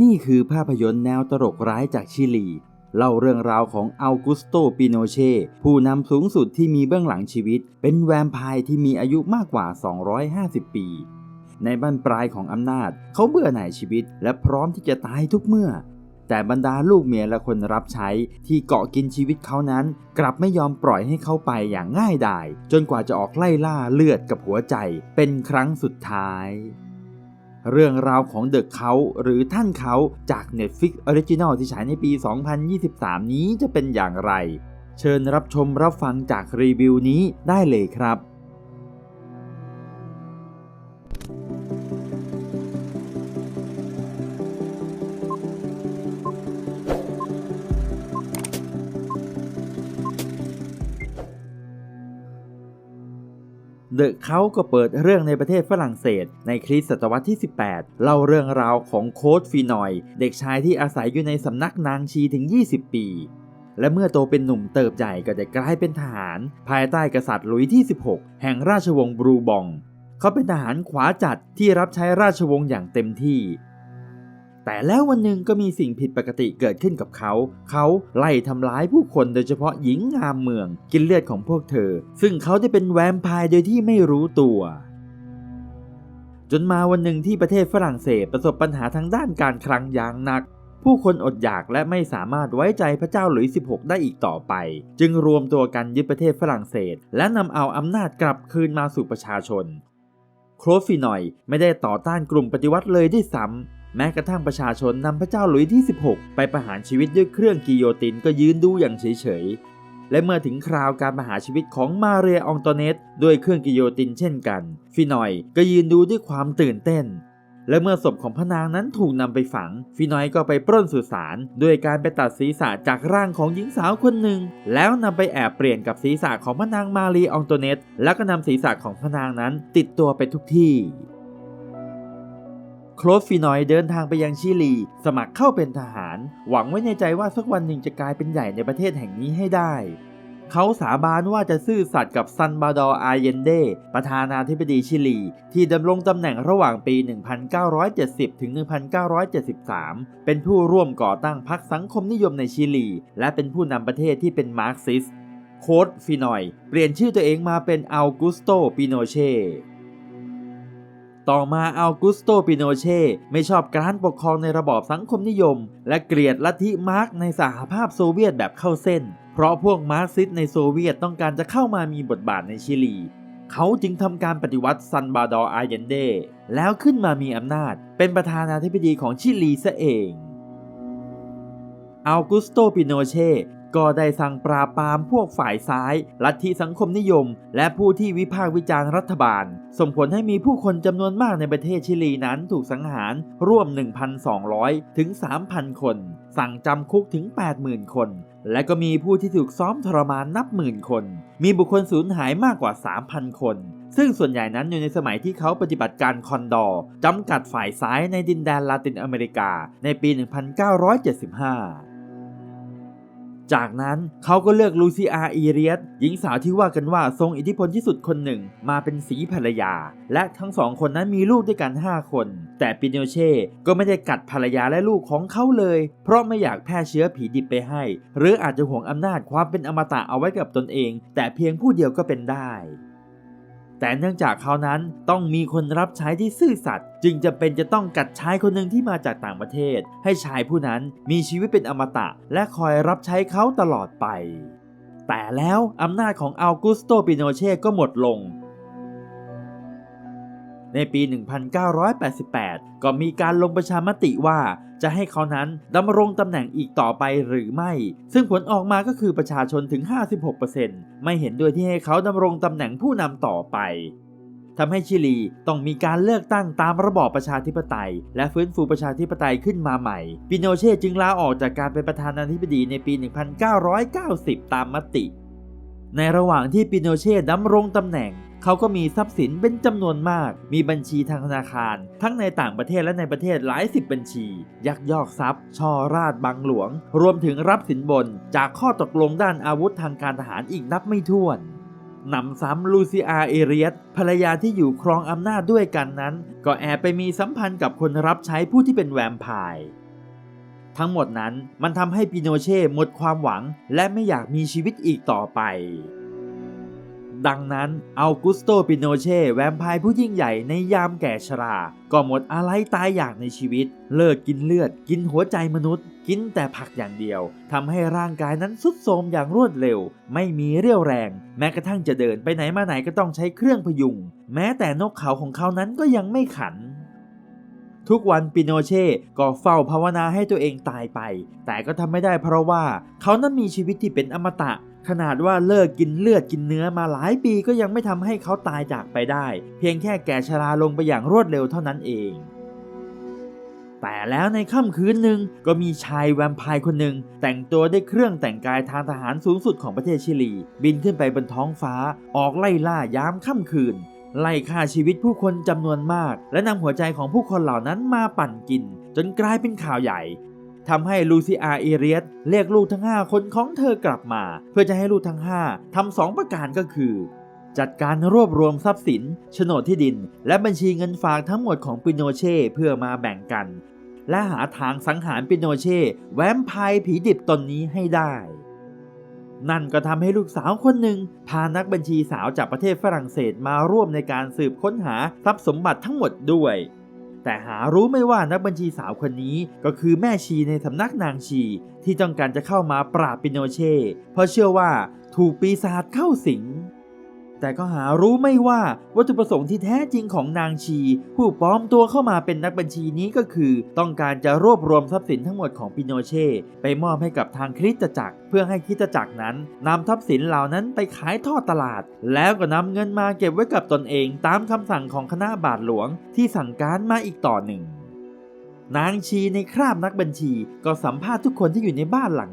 นี่คือภาพยนตร์แนวตลกร้ายจากชิลี เล่าเรื่องราวของอัลกุสโตปิโนเช่ ผู้นำสูงสุดที่มีเบื้องหลังชีวิต เป็นแวมไพร์ที่มีอายุมากกว่า 250 ปี ในบั้นปลายของอำนาจ เขาเบื่อหน่ายชีวิต และพร้อมที่จะตายทุกเมื่อ แต่บรรดาลูกเมียและคนรับใช้ที่เกาะกินชีวิตเขานั้น กลับไม่ยอมปล่อยให้เขาไปอย่างง่ายดาย จนกว่าจะออกไล่ล่าเลือดกับหัวใจ เป็นครั้งสุดท้าย เรื่องราวของเดอะเขาหรือท่านเขาจาก Netflix Original ที่ฉายในปี 2023 นี้จะเป็นอย่างไร เชิญรับชมรับฟังจากรีวิวนี้ได้เลยครับ เดอะเขาก็เปิดเรื่องในประเทศฝรั่งเศส ในคริสตศตวรรษที่ 18 เล่าเรื่องราวของโค้ดฟีนอย เด็กชายที่อาศัยอยู่ในสำนักนางชีถึง 20 ปี และเมื่อโตเป็นหนุ่มเติบใหญ่ก็ได้กลายเป็นทหาร ภายใต้กษัตริย์หลุยที่ 16 แห่งราชวงศ์บรูบอง เขาเป็นทหารขวาจัดที่รับใช้ราชวงศ์อย่างเต็มที่ แต่แล้ววันหนึ่งก็มีสิ่งผิดปกติเกิดขึ้นกับเขา เขาไล่ทำร้ายผู้คนโดยเฉพาะหญิงงามเมือง กินเลือดของพวกเธอ ซึ่งเขาได้เป็นแวมไพร์โดยที่ไม่รู้ตัวจนมาวันหนึ่งที่ประเทศฝรั่งเศสประสบปัญหาทางด้านการคลังอย่างหนัก ผู้คนอดอยากและไม่สามารถไว้ใจพระเจ้าหลุยส์16 ได้อีกต่อไป จึงรวมตัวกันยึดประเทศฝรั่งเศส และนำเอาอำนาจกลับคืนมาสู่ประชาชน โครฟีนอยไม่ได้ต่อต้านกลุ่มปฏิวัติเลยด้วยซ้ำ แม้กระทั่งประชาชนนำพระเจ้าหลุยที่ 16 ไปประหารชีวิตด้วยเครื่องกิโยตินก็ยืนดูอย่างเฉยๆ และเมื่อถึงคราวการประหารชีวิตของมาเรียอองโตเนตด้วยเครื่องกิโยตินเช่นกัน ฟินอยก็ยืนดูด้วยความตื่นเต้น และเมื่อศพของพระนางนั้นถูกนำไปฝัง ฟินอยก็ไปปล้นสุสานด้วยการไปตัดศีรษะจากร่างของหญิงสาวคนหนึ่ง แล้วนำไปแอบเปลี่ยนกับศีรษะของพระนางมารีอองโตเนตแล้วก็นำศีรษะของพระนางนั้นติดตัวไปทุกที่ โคลฟฟีนอยเดินทางไปยังชิลี สมัครเข้าเป็นทหาร หวังไว้ในใจว่าสักวันหนึ่งจะกลายเป็นใหญ่ในประเทศแห่งนี้ให้ได้ เขาสาบานว่าจะซื่อสัตย์กับซันบาดอร์อาเยนเด ประธานาธิบดีชิลี ที่ดำรงตำแหน่งระหว่างปี 1970 ถึง 1973 เป็นผู้ร่วมก่อตั้งพรรคสังคมนิยมในชิลี และเป็นผู้นำประเทศที่เป็นมาร์กซิสโค้ดฟีนอย เปลี่ยนชื่อตัวเองมาเป็นอัลกุสโต ปิโนเช่ ต่อมาอัลกุสโตปิโนเช่ไม่ชอบการปกครองในระบอบสังคมนิยม และเกลียดลัทธิมาร์กในสหภาพโซเวียตแบบเข้าเส้น เพราะพวกมาร์กซิสในโซเวียตต้องการจะเข้ามามีบทบาทในชิลี เขาจึงทำการปฏิวัติซันบาดอร์อาเยนเดแล้วขึ้นมามีอำนาจ เป็นประธานาธิบดีของชิลีซะเองอัลกุสโตปิโนเช่ ก็ได้สั่งปราบปรามพวกฝ่ายซ้าย ลัทธิสังคมนิยม และผู้ที่วิพากษ์วิจารณ์รัฐบาล ส่งผลให้มีผู้คนจำนวนมากในประเทศชิลีนั้นถูกสังหารร่วม 1,200 ถึง 3,000 คน สั่งจำคุกถึง 80,000 คน และก็มีผู้ที่ถูกซ้อมทรมานนับหมื่นคน มีบุคคลสูญหายมากกว่า 3,000 คนซึ่งส่วนใหญ่นั้นอยู่ในสมัยที่เขาปฏิบัติการคอนดอร์จำกัดฝ่ายซ้ายในดินแดนลาตินอเมริกาในปี 1975 จากนั้นเขาก็เลือกลูซิอาอีเรียสหญิงสาวที่ว่ากันว่าทรงอิทธิพลที่สุดคนหนึ่ง มาเป็นสีภรรยา และทั้งสองคนนั้นมีลูกด้วยกัน 5 คน แต่ปิโนเช่ก็ไม่ได้กัดภรรยาและลูกของเขาเลย เพราะไม่อยากแพร่เชื้อผีดิบไปให้ หรืออาจจะห่วงอำนาจความเป็นอมตะเอาไว้กับตนเอง แต่เพียงผู้เดียวก็เป็นได้ แต่เนื่องจากเขานั้นต้องมีคนรับใช้ที่ซื่อสัตย์จึงจำเป็นจะต้องกัดชายคนหนึ่งที่มาจากต่างประเทศ ให้ชายผู้นั้นมีชีวิตเป็นอมตะ และคอยรับใช้เขาตลอดไป แต่แล้วอำนาจของอัลกุสโตปิโนเช่ก็หมดลงในปี 1988 ก็มีการลงประชามติว่า จะให้เขานั้นดำรงตำแหน่งอีกต่อไปหรือไม่ ซึ่งผลออกมาก็คือประชาชนถึง 56%ไม่เห็นด้วยที่ให้เขาดำรงตำแหน่งผู้นำต่อไปทำให้ชิลีต้องมีการเลือกตั้งตามระบอบประชาธิปไตย และฟื้นฟูประชาธิปไตยขึ้นมาใหม่ ปิโนเช่จึงลาออกจากการเป็นประธานาธิบดีในปี 1990 ตามมติ ในระหว่างที่ปิโนเช่ดำรงตำแหน่ง เขาก็มีทรัพย์สินเป็นจำนวนมาก มีบัญชีทางธนาคาร ทั้งในต่างประเทศและในประเทศหลายสิบบัญชี ยักยอกทรัพย์ ช่อราดบังหลวง รวมถึงรับสินบน จากข้อตกลงด้านอาวุธทางการทหารอีกนับไม่ถ้วนหนำซ้ำลูซิอาเอเรียสภรรยาที่อยู่ครองอำนาจด้วยกันนั้น ก็แอบไปมีสัมพันธ์กับคนรับใช้ผู้ที่เป็นแวมไพร์ทั้งหมดนั้นมันทำให้ปิโนเช่หมดความหวังและไม่อยากมีชีวิตอีกต่อไป ดังนั้นอัลกุสโตปิโนเช่แวมไพร์ผู้ยิ่งใหญ่ในยามแก่ชรา ก็หมดอะไรตายอยากในชีวิต เลิกกินเลือด กินหัวใจมนุษย์ กินแต่ผักอย่างเดียวทำให้ร่างกายนั้นสุดโทรมอย่างรวดเร็ว ไม่มีเรี่ยวแรง แม้กระทั่งจะเดินไปไหนมาไหนก็ต้องใช้เครื่องพยุง แม้แต่นกเขาของเขานั้นก็ยังไม่ขันทุกวันปิโนเช่ก็เฝ้าภาวนาให้ตัวเองตายไป แต่ก็ทำไม่ได้เพราะว่าเขานั้นมีชีวิตที่เป็นอมตะ ขนาดว่าเลิกกินเลือดกินเนื้อมาหลายปีก็ยังไม่ทำให้เขาตายจากไปได้ เพียงแค่แก่ชราลงไปอย่างรวดเร็วเท่านั้นเอง แต่แล้วในค่ำคืนหนึ่งก็มีชายแวมไพร์คนหนึ่งแต่งตัวด้วยเครื่องแต่งกายทางทหารสูงสุดของประเทศชิลี บินขึ้นไปบนท้องฟ้า ออกไล่ล่ายามค่ำคืน ไล่ฆ่าชีวิตผู้คนจำนวนมาก และนำหัวใจของผู้คนเหล่านั้นมาปั่นกิน จนกลายเป็นข่าวใหญ่ ทำให้ลูซิอาเอเรียสเรียกลูกทั้ง 5 คนของเธอกลับมา เพื่อจะให้ลูกทั้ง 5ทำสองประการก็คือ จัดการรวบรวมทรัพย์สินโฉนดที่ดิน และบัญชีเงินฝากทั้งหมดของปิโนเช่เพื่อมาแบ่งกัน และหาทางสังหารปิโนเช่แวมไพร์ผีดิบตนนี้ให้ได้นั่นก็ทำให้ลูกสาวคนหนึ่งพานักบัญชีสาวจากประเทศฝรั่งเศสมาร่วมในการสืบค้นหาทรัพย์สมบัติทั้งหมดด้วย แต่หารู้ไม่ว่านักบัญชีสาวคนนี้ก็คือแม่ชีในสำนักนางชี ที่ต้องการจะเข้ามาปราบปิโนเช่เพราะเชื่อว่าถูกปีศาจเข้าสิง แต่ก็หารู้ไม่ว่าวัตถุประสงค์ที่แท้จริงของนางชี ผู้ปลอมตัวเข้ามาเป็นนักบัญชีนี้ก็คือ ต้องการจะรวบรวมทรัพย์สินทั้งหมดของปิโนเช่ไปมอบให้กับทางคริสตจักร เพื่อให้คริสตจักรนั้นนำทรัพย์สินเหล่านั้นไปขายทอดตลาด แล้วก็นำเงินมาเก็บไว้กับตนเองตามคำสั่งของคณะบาทหลวงที่สั่งการมาอีกต่อหนึ่งนางชีในคราบนักบัญชีก็สัมภาษณ์ทุกคนที่อยู่ในบ้านหลัง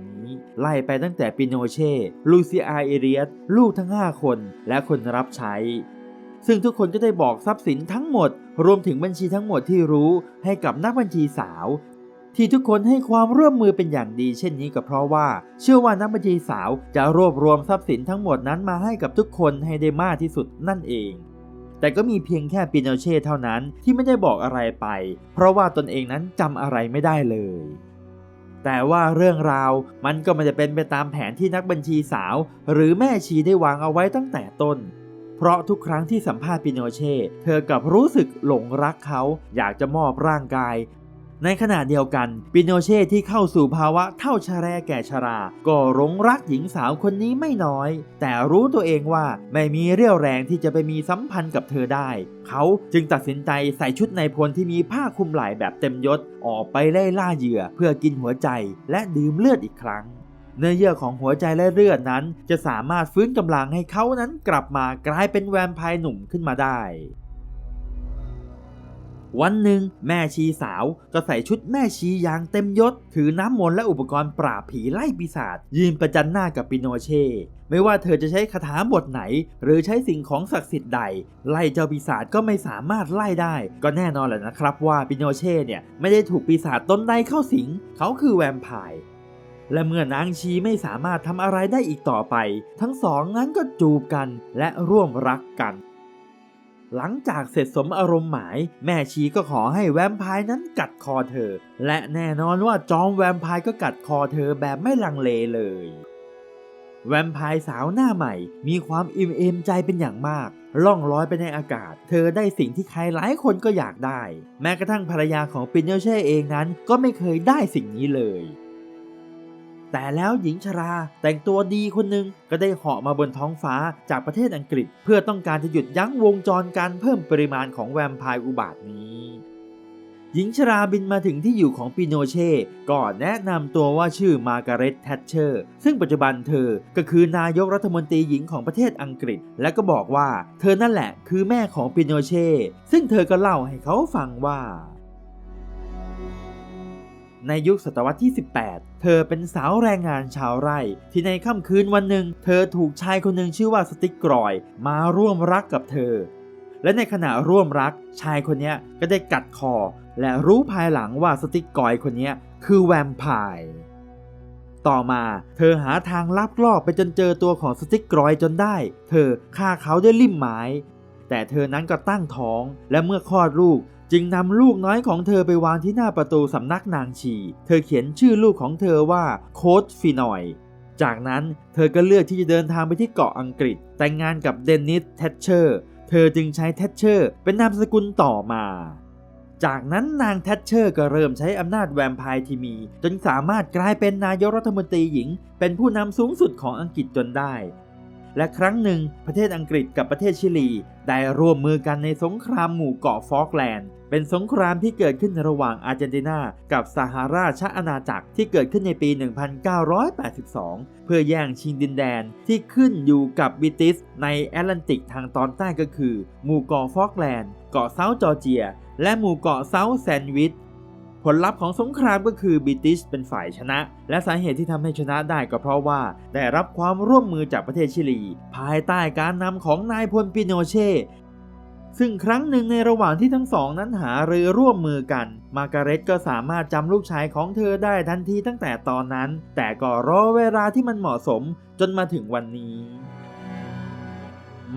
ไล่ไปตั้งแต่ปิโนเช่ลูซิอาเอเรียสลูกทั้ง 5 คนและคนรับใช้ ซึ่งทุกคนก็ได้บอกทรัพย์สินทั้งหมด รวมถึงบัญชีทั้งหมดที่รู้ให้กับนักบัญชีสาว ที่ทุกคนให้ความร่วมมือเป็นอย่างดี เช่นนี้ก็เพราะว่า เชื่อว่านักบัญชีสาวจะรวบรวมทรัพย์สินทั้งหมดนั้นมาให้กับทุกคนให้ได้มากที่สุดนั่นเองแต่ก็มีเพียงแค่ปิโนเช่เท่านั้นที่ไม่ได้บอกอะไรไป เพราะว่าตนเองนั้นจำอะไรไม่ได้เลย แต่ว่าเรื่องราวมันก็ไม่จะเป็นไปตามแผนที่นักบัญชีสาว หรือแม่ชีได้วางเอาไว้ตั้งแต่ต้น เพราะทุกครั้งที่สัมภาษณ์ปิโนเช่ เธอกับรู้สึกหลงรักเขา อยากจะมอบร่างกาย ในขณะเดียวกัน ปิโนเช่ที่เข้าสู่ภาวะเท่าชะแรแก่ชรา ก็หลงรักหญิงสาวคนนี้ไม่น้อย แต่รู้ตัวเองว่าไม่มีเรี่ยวแรงที่จะไปมีสัมพันธ์กับเธอได้ เขาจึงตัดสินใจใส่ชุดในพลที่มีผ้าคลุมไหล่แบบเต็มยศ ออกไปไล่ล่าเหยื่อเพื่อกินหัวใจและดื่มเลือดอีกครั้งเนื้อเยื่อของหัวใจและเลือดนั้น จะสามารถฟื้นกำลังให้เขานั้นกลับมากลายเป็นแวมไพร์หนุ่มขึ้นมาได้ วันหนึ่งแม่ชีสาวก็ใส่ชุดแม่ชีอย่างเต็มยศ ถือน้ำมนต์และอุปกรณ์ปราบผีไล่ปีศาจยืนประจันหน้ากับปิโนเช่ ไม่ว่าเธอจะใช้คาถาบทไหน หรือใช้สิ่งของศักดิ์สิทธิ์ใด ไล่เจ้าปีศาจก็ไม่สามารถไล่ได้ ก็แน่นอนแหละนะครับว่าปิโนเช่เนี่ยไม่ได้ถูกปีศาจตนใดเข้าสิง เขาคือแวมไพร์และเมื่อนางชีไม่สามารถทำอะไรได้อีกต่อไป ทั้งสองนั้นก็จูบกันและร่วมรักกัน หลังจากเสร็จสมอารมณ์หมาย แม่ชีก็ขอให้แวมไพร์นั้นกัดคอเธอ และแน่นอนว่าจอมแวมไพร์ก็กัดคอเธอแบบไม่ลังเลเลย แวมไพร์สาวหน้าใหม่ มีความอิ่มเอมใจเป็นอย่างมาก ล่องลอยไปในอากาศ เธอได้สิ่งที่ใครหลายคนก็อยากได้ แม้กระทั่งภรรยาของปินเนลเช่เองนั้นก็ไม่เคยได้สิ่งนี้เลย แต่แล้วหญิงชราแต่งตัวดีคนหนึ่งก็ได้เหาะมาบนท้องฟ้าจากประเทศอังกฤษ เพื่อต้องการจะหยุดยั้งวงจรการเพิ่มปริมาณของแวมไพร์อุบาทนี้ หญิงชราบินมาถึงที่อยู่ของปิโนเช่ก่อนแนะนำตัวว่าชื่อมาร์กาเร็ตแทชเชอร์ ซึ่งปัจจุบันเธอก็คือนายกรัฐมนตรีหญิงของประเทศอังกฤษ และก็บอกว่าเธอนั่นแหละคือแม่ของปิโนเช่ซึ่งเธอก็เล่าให้เขาฟังว่า ในยุคศตวรรษที่ 18 เธอเป็นสาวแรงงานชาวไร่ ที่ในค่ำคืนวันหนึ่ง เธอถูกชายคนหนึ่งชื่อว่าสติ๊กกรอย มาร่วมรักกับเธอ และในขณะร่วมรัก ชายคนนี้ก็ได้กัดคอ และรู้ภายหลังว่าสติ๊กกรอยคนนี้คือแวมไพร์ต่อมาเธอหาทางลับลอบไปจนเจอตัวของสติ๊กกรอยจนได้ เธอฆ่าเขาด้วยลิ่มไม้ แต่เธอนั้นก็ตั้งท้องและเมื่อคลอดลูก จึงนำลูกน้อยของเธอไปวางที่หน้าประตูสำนักนางชี เธอเขียนชื่อลูกของเธอว่าโคดฟินอย จากนั้นเธอก็เลือกที่จะเดินทางไปที่เกาะอังกฤษ แต่งงานกับเดนนิสเทชเชอร์ เธอจึงใช้เทชเชอร์ เป็นนามสกุลต่อมา จากนั้นนางแทชเชอร์ก็เริ่มใช้อำนาจแวมไพร์ที่มี จนสามารถกลายเป็นนายกรัฐมนตรีหญิง เป็นผู้นำสูงสุดของอังกฤษจนได้ และครั้งหนึ่งประเทศอังกฤษกับประเทศชิลี ได้ร่วมมือกันในสงครามหมู่เกาะฟอกแลนด์ เป็นสงครามที่เกิดขึ้นระหว่างอาร์เจนตินากับสหราชอาณาจักรที่เกิดขึ้นในปี 1982 เพื่อแย่งชิงดินแดนที่ขึ้นอยู่กับบิติสในแอตแลนติกทางตอนใต้ก็คือ หมู่เกาะฟอกแลนด์ เกาะเซาท์จอร์เจีย และหมู่เกาะเซาท์แซนด์วิช ผลลัพธ์ของสงครามก็คือบิติชเป็นฝ่ายชนะ และสาเหตุที่ทำให้ชนะได้ก็เพราะว่า ได้รับความร่วมมือจากประเทศชิลี ภายใต้การนำของนายพลปิโนเช่ซึ่งครั้งหนึ่งในระหว่างที่ทั้งสองนั้นหารือร่วมมือกัน มาร์การเร็ตก็สามารถจำลูกชายของเธอได้ทันทีตั้งแต่ตอนนั้น แต่ก็รอเวลาที่มันเหมาะสมจนมาถึงวันนี้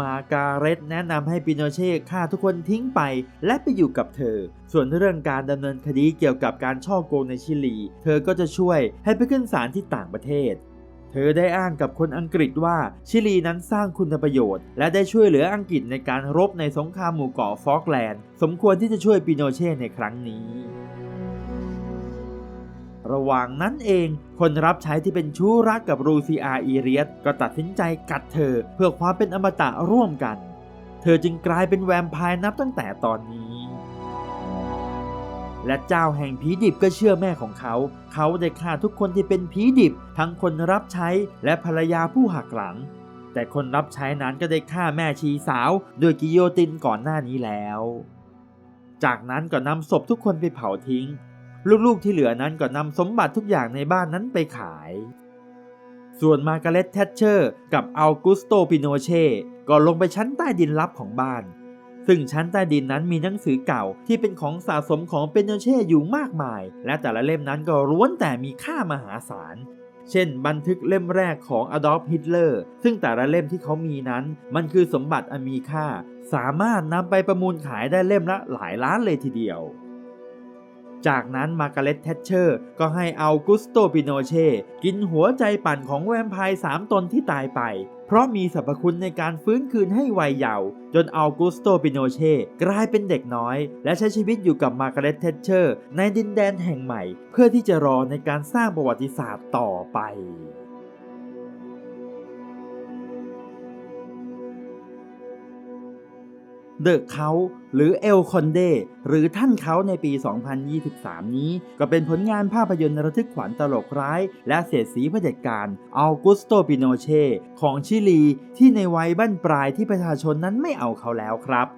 มาการเร็ตแนะนำให้ปิโนเช่ฆ่าทุกคนทิ้งไป และไปอยู่กับเธอ ส่วนเรื่องการดำเนินคดีเกี่ยวกับการช่อโกงในชิลี เธอก็จะช่วยให้ไปขึ้นศาลที่ต่างประเทศเธอได้อ้างกับคนอังกฤษว่าชิลีนั้นสร้างคุณประโยชน์ และได้ช่วยเหลืออังกฤษในการรบในสงครามหมู่เกาะฟอกแลนด์ สมควรที่จะช่วยปิโนเช่ในครั้งนี้ ระหว่างนั้นเอง คนรับใช้ที่เป็นชู้รักกับรูซิอาอีเรียสก็ตัดสินใจกัดเธอเพื่อความเป็นอมตะร่วมกัน เธอจึงกลายเป็นแวมไพร์นับตั้งแต่ตอนนี้ และเจ้าแห่งผีดิบก็เชื่อแม่ของเขา เขาได้ฆ่าทุกคนที่เป็นผีดิบ ทั้งคนรับใช้และภรรยาผู้หักหลัง แต่คนรับใช้นั้นก็ได้ฆ่าแม่ชีสาวด้วยกิโยตินก่อนหน้านี้แล้วจากนั้นก็นำศพทุกคนไปเผาทิ้ง ลูกๆที่เหลือนั้นก็นำสมบัติทุกอย่างในบ้านนั้นไปขาย ส่วนมาร์กาเร็ตแทชเชอร์กับอัลกุสโตปิโนเช่ก็ลงไปชั้นใต้ดินลับของบ้าน ซึ่งชั้นใต้ดินนั้นมีหนังสือเก่าที่เป็นของสะสมของเปโนเช่อยู่มากมาย และแต่ละเล่มนั้นก็ล้วนแต่มีค่ามหาศาลเช่น บันทึกเล่มแรกของอดอล์ฟฮิตเลอร์ซึ่งแต่ละเล่มที่เขามีนั้น มันคือสมบัติอันมีค่า สามารถนำไปประมูลขายได้เล่มละหลายล้านเลยทีเดียว จากนั้นมาร์กาเร็ตแทชเชอร์ก็ให้อัลกุสโตปิโนเช่กินหัวใจปั่นของแวมไพร์สามตนที่ตายไป เพราะมีสรรพคุณในการฟื้นคืนให้วัยเยาว์จนอัลกุสโตปิโนเช่กลายเป็นเด็กน้อย และใช้ชีวิตอยู่กับมาร์กาเร็ตแทชเชอร์ในดินแดนแห่งใหม่ เพื่อที่จะรอในการสร้างประวัติศาสตร์ต่อไป เดอะเขาหรือเอลคอนเดหรือท่านเขาในปี 2023 นี้ ก็เป็นผลงานภาพยนตร์ระทึกขวัญตลกร้าย และเสียดสีเผด็จการอัลกุสโตปิโนเช่ของชิลีที่ในวัยบั้นปลายที่ประชาชนนั้นไม่เอาเขาแล้วครับ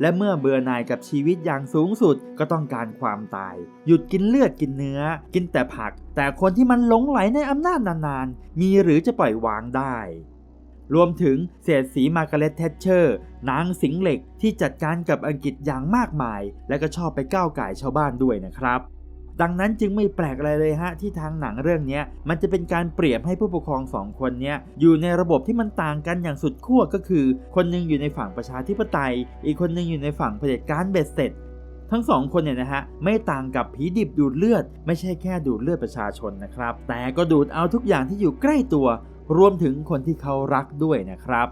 และเมื่อเบื่อหน่ายกับชีวิตอย่างสูงสุดก็ต้องการความตาย หยุดกินเลือดกินเนื้อ กินแต่ผัก แต่คนที่มันหลงไหลในอำนาจนานๆ มีหรือจะปล่อยวางได้ รวมถึงเสียดสีมาร์กาเร็ตแทชเชอร์นางสิงเหล็กที่จัดการกับอังกฤษอย่างมากมาย และก็ชอบไปก้าวไก่ชาวบ้านด้วยนะครับดังนั้นจึงไม่แปลกอะไรเลยฮะที่ทางหนังเรื่องนี้มันจะเป็นการเปรียบให้ผู้ปกครองสองคนนี้อยู่ในระบบที่มันต่างกันอย่างสุดขั้วก็คือ คนหนึงอยู่ในฝั่งประชาธิปไตย อีกคนหนึงอยู่ในฝั่งเผด็จการเบ็ดเสร็จ ทั้งสองคนเนี่ยนะฮะไม่ต่างกับผีดิบดูดเลือด ไม่ใช่แค่ดูดเลือดประชาชนนะครับแต่ก็ดูดเอาทุกอย่างที่อยู่ใกล้ตัว รวมถึงคนที่เขารักด้วยนะครับ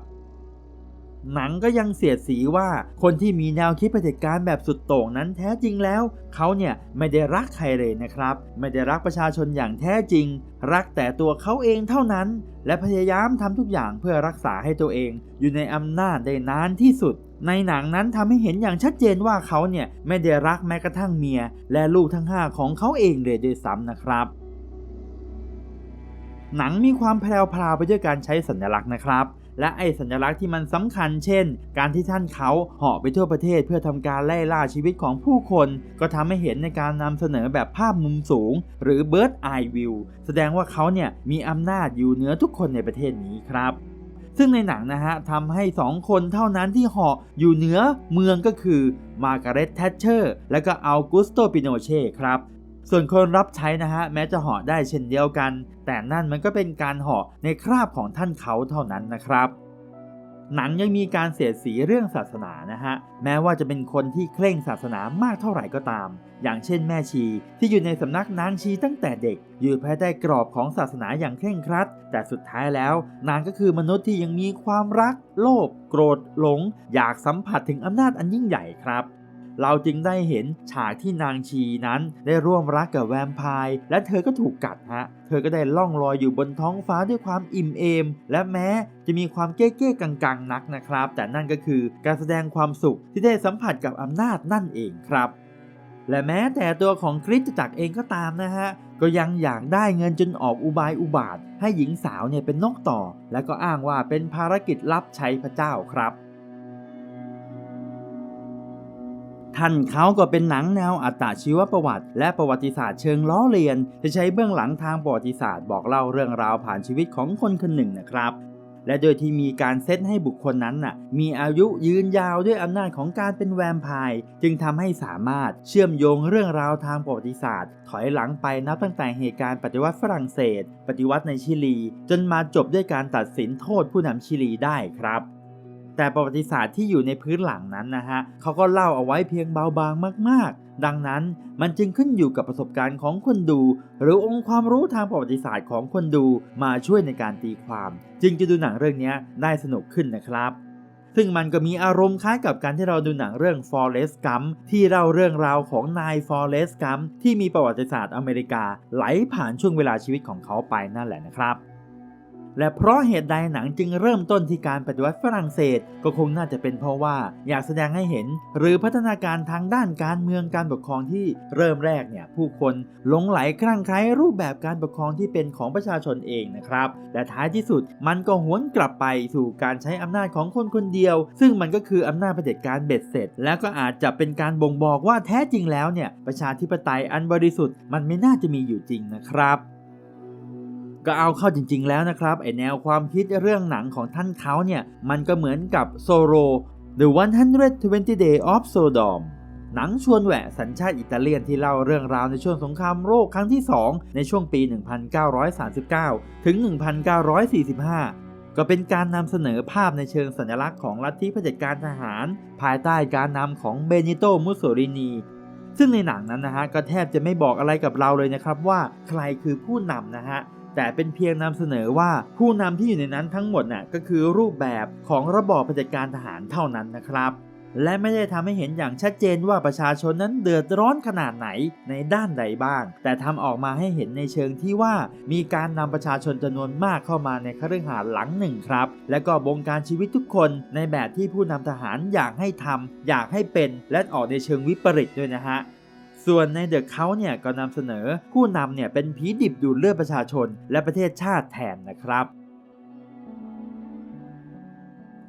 หนังก็ยังเสียดสีว่าคนที่มีแนวคิดเผด็จการแบบสุดโต่งนั้นแท้จริงแล้ว เขาเนี่ยไม่ได้รักใครเลยนะครับ ไม่ได้รักประชาชนอย่างแท้จริง รักแต่ตัวเขาเองเท่านั้น และพยายามทำทุกอย่างเพื่อรักษาให้ตัวเอง อยู่ในอำนาจได้นานที่สุดในหนังนั้นทำให้เห็นอย่างชัดเจนว่าเขาเนี่ยไม่ได้รักแม้กระทั่งเมีย และลูกทั้งห้าของเขาเองเลยด้วยซ้ำนะครับ หนังมีความแพรวพราวไปด้วยการใช้สัญลักษณ์นะครับ และไอสัญลักษณ์ที่มันสำคัญเช่น การที่ท่านเขาเหาะไปทั่วประเทศเพื่อทำการไล่ล่าชีวิตของผู้คน ก็ทำให้เห็นในการนำเสนอแบบภาพมุมสูง หรือ Bird Eye View แสดงว่าเขาเนี่ยมีอำนาจอยู่เหนือทุกคนในประเทศนี้ครับซึ่งในหนังนะฮะทำให้ 2 คนเท่านั้นที่เหาะอยู่เหนือเมืองก็คือมาร์กาเร็ตแทชเชอร์และก็อัลกุสโตปิโนเช่ครับ ส่วนคนรับใช้นะฮะแม้จะเหาะได้เช่นเดียวกัน แต่นั่นมันก็เป็นการเหาะในคราบของท่านเขาเท่านั้นนะครับหนังยังมีการเสียดสีเรื่องศาสนานะฮะ แม้ว่าจะเป็นคนที่เคร่งศาสนามากเท่าไหร่ก็ตาม อย่างเช่นแม่ชีที่อยู่ในสำนักนางชีตั้งแต่เด็ก อยู่ภายใต้กรอบของศาสนาอย่างเคร่งครัด แต่สุดท้ายแล้วนางก็คือมนุษย์ที่ยังมีความรัก โลภโกรธหลง อยากสัมผัสถึงอำนาจอันยิ่งใหญ่ครับ เราจึงได้เห็นฉากที่นางชีนั้นได้ร่วมรักกับแวมไพร์และเธอก็ถูกกัดฮะ เธอก็ได้ล่องลอยอยู่บนท้องฟ้าด้วยความอิ่มเอม และแม้จะมีความเก้เก้กังกังๆนักนะครับ แต่นั่นก็คือการแสดงความสุขที่ได้สัมผัสกับอำนาจนั่นเองครับและแม้แต่ตัวของคริสตจักรเองก็ตามนะฮะ ก็ยังอยากได้เงินจนออกอุบายอุบาท ให้หญิงสาวเนี่ยเป็นนกต่อ และก็อ้างว่าเป็นภารกิจลับใช้พระเจ้าครับ ท่านเขาก็เป็นหนังแนวอัตชีวประวัติ และประวัติศาสตร์เชิงล้อเลียนที่ใช้เบื้องหลังทางประวัติศาสตร์บอกเล่าเรื่องราวผ่านชีวิตของคนคนหนึ่งนะครับและโดยที่มีการเซตให้บุคคลนั้นน่ะมีอายุยืนยาวด้วยอำนาจของการเป็นแวมไพร์จึงทำให้สามารถเชื่อมโยงเรื่องราวทางประวัติศาสตร์ ถอยหลังไปนับตั้งแต่เหตุการณ์ปฏิวัติฝรั่งเศส ปฏิวัติในชิลี จนมาจบด้วยการตัดสินโทษผู้นำชิลีได้ครับ แต่ประวัติศาสตร์ที่อยู่ในพื้นหลังนั้นนะฮะเขาก็เล่าเอาไว้เพียงเบาบางมาก ๆ ดังนั้นมันจึงขึ้นอยู่กับประสบการณ์ของคนดู หรือองค์ความรู้ทางประวัติศาสตร์ของคนดูมาช่วยในการตีความ จึงจะดูหนังเรื่องนี้ได้สนุกขึ้นนะครับซึ่งมันก็มีอารมณ์คล้ายกับการที่เราดูหนังเรื่อง Forrest Gump ที่เล่าเรื่องราวของนาย Forrest Gump ที่มีประวัติศาสตร์อเมริกาไหลผ่านช่วงเวลาชีวิตของเขาไปนั่นแหละนะครับ และเพราะเหตุใดหนังจึงเริ่มต้นที่การปฏิวัติฝรั่งเศส ก็คงน่าจะเป็นเพราะว่าอยากแสดงให้เห็น หรือพัฒนาการทางด้านการเมืองการปกครองที่เริ่มแรกเนี่ยผู้คนหลงไหลคลั่งไคล้รูปแบบการปกครองที่เป็นของประชาชนเองนะครับและท้ายที่สุดมันก็หวนกลับไปสู่การใช้อำนาจของคนคนเดียว ซึ่งมันก็คืออำนาจเผด็จการเบ็ดเสร็จ แล้วก็อาจจะเป็นการบ่งบอกว่าแท้จริงแล้วเนี่ยประชาธิปไตยอันบริสุทธิ์มันไม่น่าจะมีอยู่จริงนะครับ ก็เอาเข้าจริง ๆ แล้วนะครับไอแนวความคิดเรื่องหนังของท่านเขาเนี่ย มันก็เหมือนกับโซโ The 120 Day of Sodom หนังชวนแหวะสัญชาติอิตาเลียนที่เล่าเรื่องราวในช่วงสงครามโลกครั้งที่ 2 ในช่วงปี 1939 ถึง 1945 ก็เป็นการนำเสนอภาพในเชิงสัญลักษณ์ของลัทธิเผด็จการทหาร ภายใต้การนำของเบนิโตมุสโสลินี ซึ่งในหนังนั้นนะฮะก็แทบจะไม่บอกอะไรกับเราเลยนะครับว่าใครคือผู้นำนะฮะ แต่เป็นเพียงนำเสนอว่าผู้นำที่อยู่ในนั้นทั้งหมดน่ะก็คือรูปแบบของระบอบเผด็จการทหารเท่านั้นนะครับ และไม่ได้ทำให้เห็นอย่างชัดเจนว่าประชาชนนั้นเดือดร้อนขนาดไหนในด้านใดบ้าง แต่ทำออกมาให้เห็นในเชิงที่ว่ามีการนำประชาชนจำนวนมากเข้ามาในคฤหาสน์หลังหนึ่งครับ และก็บงการชีวิตทุกคนในแบบที่ผู้นำทหารอยากให้ทำอยากให้เป็นและออกในเชิงวิปริตด้วยนะฮะ ส่วนในเดอะเขาเนี่ยก็นำเสนอผู้นำเนี่ยเป็นผีดิบดูดเลือดประชาชน และประเทศชาติแทนนะครับ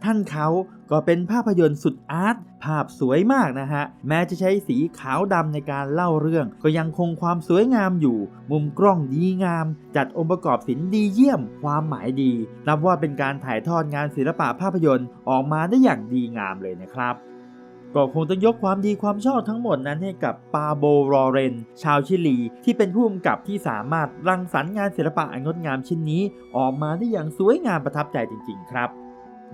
ท่านเขาก็เป็นภาพยนตร์สุดอาร์ตภาพสวยมากนะฮะ แม้จะใช้สีขาวดำในการเล่าเรื่อง ก็ยังคงความสวยงามอยู่ มุมกล้องดีงาม จัดองค์ประกอบศิลป์ดีเยี่ยม ความหมายดี นับว่าเป็นการถ่ายทอดงานศิลปะภาพยนตร์ออกมาได้อย่างดีงามเลยนะครับ ก็คงต้องยกความดีความชอบทั้งหมดนั้นให้กับปาโบรอเรน ชาวชิลี ที่เป็นผู้กำกับที่สามารถรังสรรค์งานศิลปะอันงดงามชิ้นนี้ ออกมาได้อย่างสวยงามประทับใจจริง ๆ ครับ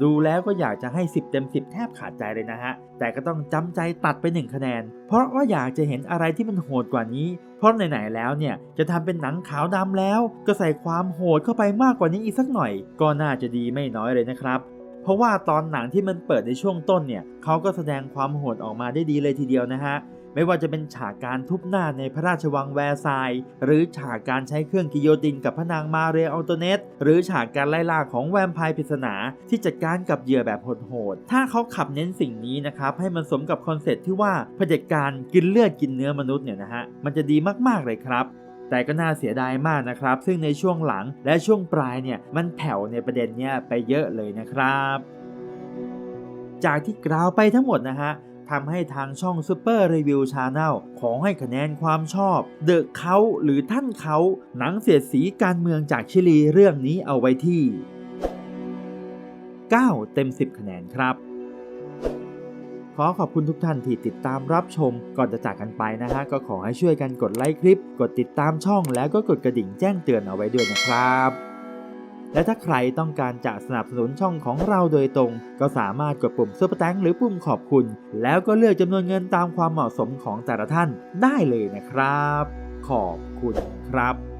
ดูแล้วก็อยากจะให้ 10 เต็ม 10 แทบขาดใจเลยนะฮะ แต่ก็ต้องจำใจตัดไป 1 คะแนน เพราะว่าอยากจะเห็นอะไรที่มันโหดกว่านี้ เพราะไหนๆแล้วเนี่ยจะทำเป็นหนังขาวดำแล้ว ก็ใส่ความโหดเข้าไปมากกว่านี้อีกสักหน่อย ก็น่าจะดีไม่น้อยเลยนะครับ เพราะว่าตอนหนังที่มันเปิดในช่วงต้นเนี่ยเขาก็แสดงความโหดออกมาได้ดีเลยทีเดียวนะฮะไม่ว่าจะเป็นฉากการทุบหน้าในพระราชวังแวร์ซายน์หรือฉากการใช้เครื่องกิโยตินกับพระนางมาเรียอัลโตเนต หรือฉากการไล่ล่าของแวมไพร์ปริศนา ที่จัดการกับเหยื่อแบบโหดๆ ถ้าเขาขับเน้นสิ่งนี้นะครับ ให้มันสมกับคอนเซ็ปต์ที่ว่าเผด็จการกินเลือดกินเนื้อมนุษย์เนี่ยนะฮะ มันจะดีมากๆเลยครับ แต่ก็น่าเสียดายมากนะครับ ซึ่งในช่วงหลังและช่วงปลายเนี่ยมันแผ่วในประเด็นเนี้ยไปเยอะเลยนะครับ จากที่กล่าวไปทั้งหมดนะฮะทำให้ทางช่อง Super Review Channel ขอให้คะแนนความชอบ เดอะเขาหรือท่านเขาหนังเสียดสีการเมืองจากชิลีเรื่องนี้เอาไว้ที่ 9 เต็ม 10 คะแนนครับ ขอขอบคุณทุกท่านที่ติดตามรับชม ก่อนจะจากกันไปนะฮะ ก็ขอให้ช่วยกันกดไลค์คลิป กดติดตามช่อง แล้วก็กดกระดิ่งแจ้งเตือนเอาไว้ด้วยนะครับ และถ้าใครต้องการจะสนับสนุนช่องของเราโดยตรง ก็สามารถกดปุ่มซุปเปอร์แตงหรือปุ่มขอบคุณ แล้วก็เลือกจำนวนเงินตามความเหมาะสมของแต่ละท่านได้เลยนะครับ ขอบคุณครับ